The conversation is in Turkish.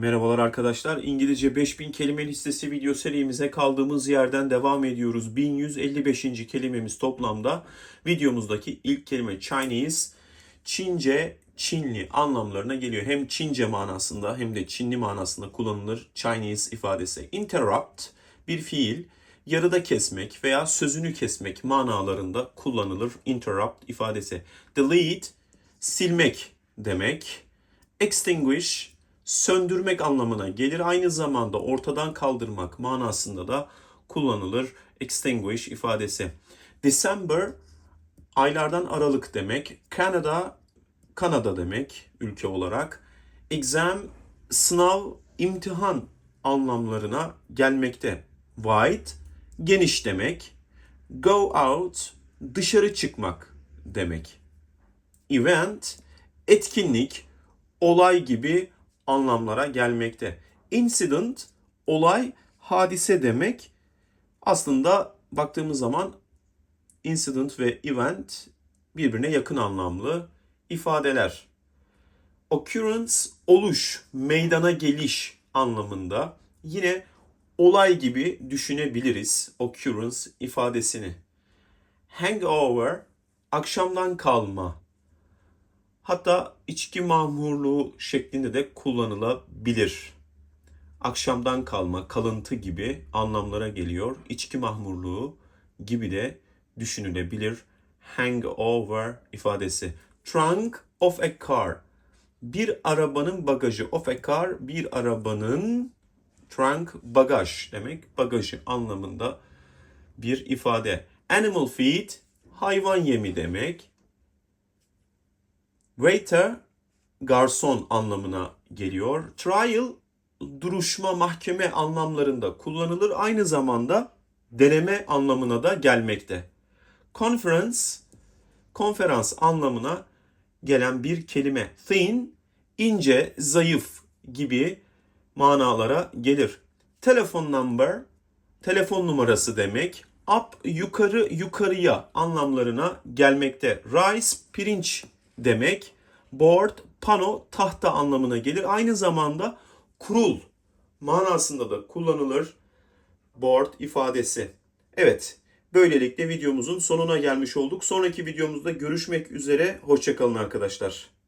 Merhabalar arkadaşlar. İngilizce 5000 kelime listesi video serimize kaldığımız yerden devam ediyoruz. 1155. kelimemiz toplamda. Videomuzdaki ilk kelime Chinese, Çince, Çinli anlamlarına geliyor. Hem Çince manasında hem de Çinli manasında kullanılır Chinese ifadesi. Interrupt bir fiil, yarıda kesmek veya sözünü kesmek manalarında kullanılır interrupt ifadesi. Delete, silmek demek. Extinguish, söndürmek anlamına gelir. Aynı zamanda ortadan kaldırmak manasında da kullanılır extinguish ifadesi. December, aylardan aralık demek. Canada, Kanada demek ülke olarak. Exam, sınav, imtihan anlamlarına gelmekte. Wide, geniş demek. Go out, dışarı çıkmak demek. Event, etkinlik, olay gibi anlamlara gelmekte. Incident, olay, hadise demek. Aslında baktığımız zaman incident ve event birbirine yakın anlamlı ifadeler. Occurrence, oluş, meydana geliş anlamında. Yine olay gibi düşünebiliriz occurrence ifadesini. Hangover, akşamdan kalma, Hatta içki mahmurluğu şeklinde de kullanılabilir. Akşamdan kalma, kalıntı gibi anlamlara geliyor. İçki mahmurluğu gibi de düşünülebilir. Hangover ifadesi. Trunk of a car. Bir arabanın bagajı. Of a car bir arabanın trunk bagaj demek. Bagajı anlamında bir ifade. Animal feed hayvan yemi demek. Waiter garson anlamına geliyor. Trial duruşma, mahkeme anlamlarında kullanılır. Aynı zamanda deneme anlamına da gelmekte. Conference konferans anlamına gelen bir kelime. Thin ince, zayıf gibi manalara gelir. Telefon number telefon numarası demek. Up yukarı yukarıya anlamlarına gelmekte. Rice pirinç demek. Board, pano, tahta anlamına gelir. Aynı zamanda kurul manasında da kullanılır board ifadesi. Evet, böylelikle videomuzun sonuna gelmiş olduk. Sonraki videomuzda görüşmek üzere. Hoşçakalın arkadaşlar.